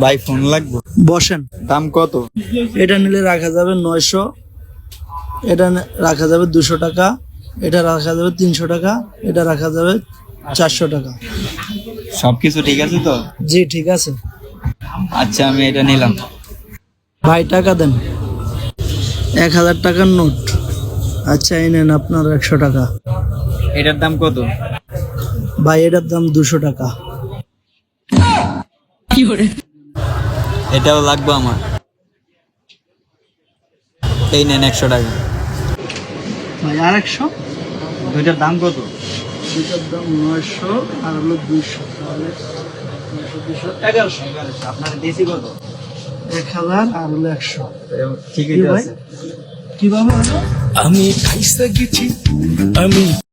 ভাই ফোন লাগবে? বসেন। দাম কত? এটা নিলে রাখা যাবে নয়শো। এটা রাখা যাবে দুশো টাকা। এটা রাখা যাবে তিনশো টাকা। এটা রাখা যাবে চারশো টাকা। সবকিছু ঠিক আছে তো? জি ঠিক আছে। আচ্ছা আমি এটা নিলাম। ভাই টাকা দেন। এক হাজার টাকার নোট। আচ্ছা এই নেন আপনার একশো টাকা। এটার দাম কত? ভাই এটার দাম দুশো টাকা। এটাও লাগবে আমার। এই নেন একশো টাকা। ভাই আর একশো? দুইটার দাম কত? দুটার দাম নয়শো আর হলো দুইশো। তাহলে দুশো এগারোশো। আপনার দেশি কত? এক হাজার আর হলো একশো। ঠিকই কি ভাই? আছে। কীভাবে হলো আমি খাইসা গেছি আমি